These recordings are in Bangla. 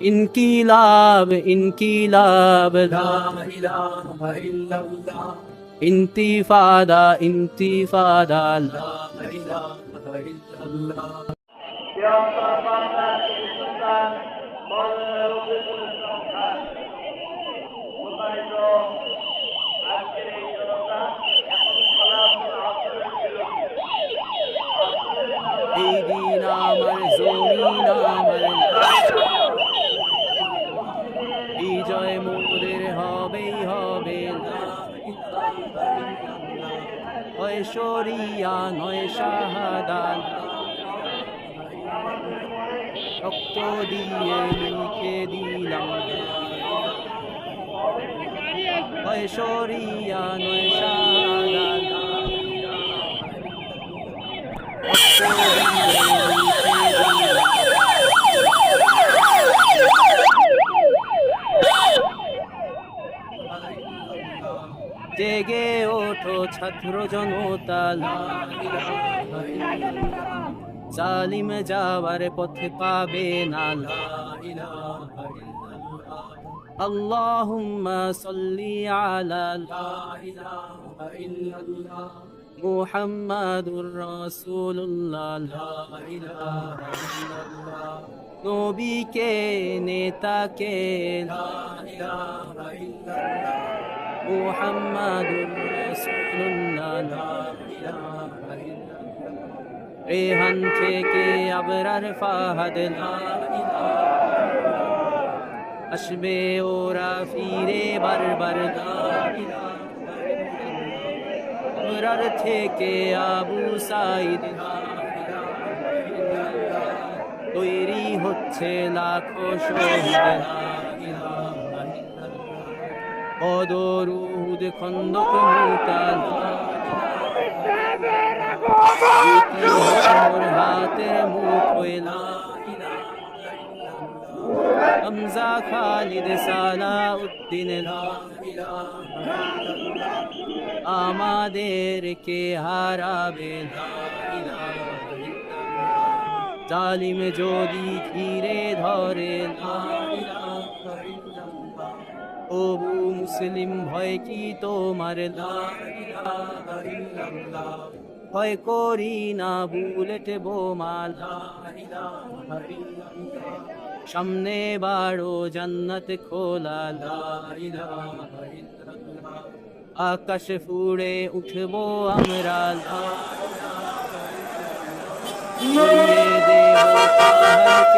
ইনকিলাব ইনকিলাব লা ইলাহা ইল্লাল্লাহ ইন্তিফাদা ইন্তিফাদা লা ইলাহা ইল্লাল্লাহ এই দিন আমার হয় শরিয়া নয় শাহাদান রক্ত দিয়ে লিখে দিলাম। হয় শরিয়া নয় শাহাদান রক্ত দিয়ে লিখে দিলাম জেগে ওঠো ছাত্র জনতা জালিম যাওয়ার পথে পাবে না। আল্লাহুম্মা সাল্লি আলা মুহাম্মাদুর রাসূলুল্লাহ। নবীকে, নেতাকে। মুহাম্মাদুর রাসূলুল্লাহ রেহান থেকে আবরার ফাহাদ আসবে ওরা ফিরে বারবার আবরার থেকে আবু সাইদ তৈরি হচ্ছে লাখো শহীদ অদরুদ খন্দক মুতাল। হাতে মুখ হামজা খালিদ সালাউদ্দিন। আমাদেরকে হারাবে? জালিম যদি ঘিরে ধরে। ওবু মুসলিম, ভয় কি তোমার ভয় করি না বুলেট বোমাল সামনে বাড়ো জান্নাত খোলা আকাশ ফুড়ে উঠবো আমরা। দেব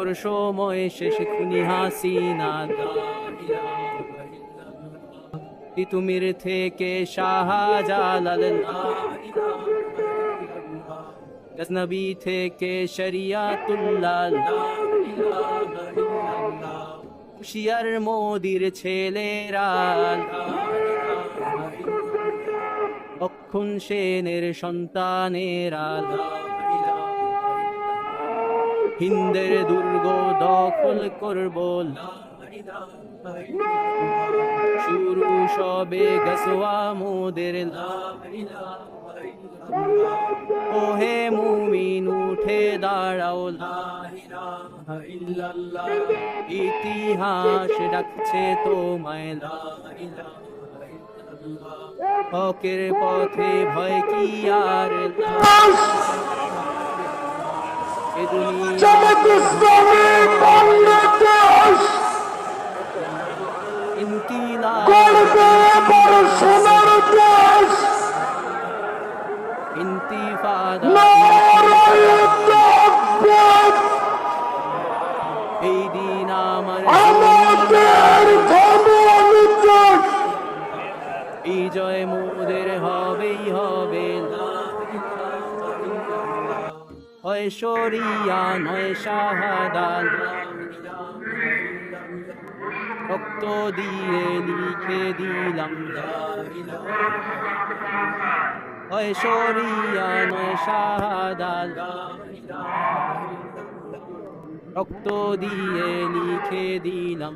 তোর সময় শেষ খুনি হাসিনা তিতুমির থেকে শাহজালাল গজনবী থেকে শরিয়াতুল্লাহ হুশিয়ার মোদির ছেলেরা অক্ষুণ সেনের সন্তানেরা হিন্দের দুর্গ দখল করব শুরু সবে গসওয়া মোদের ওহে মুমিন, উঠে দাঁড়াও। ইতিহাস ডাকছে তোমায়। হকের পথে ভয় কি আর? এ ইন্তিফাদা এই দিন আমার এই জয় মোদের হবেই হবে হয় নয় শাহাদাত। রক্ত দিয়ে লিখে দিলাম। শরিয়া নয় শাহাদাত। রক্ত দিয়ে লিখে দিলাম।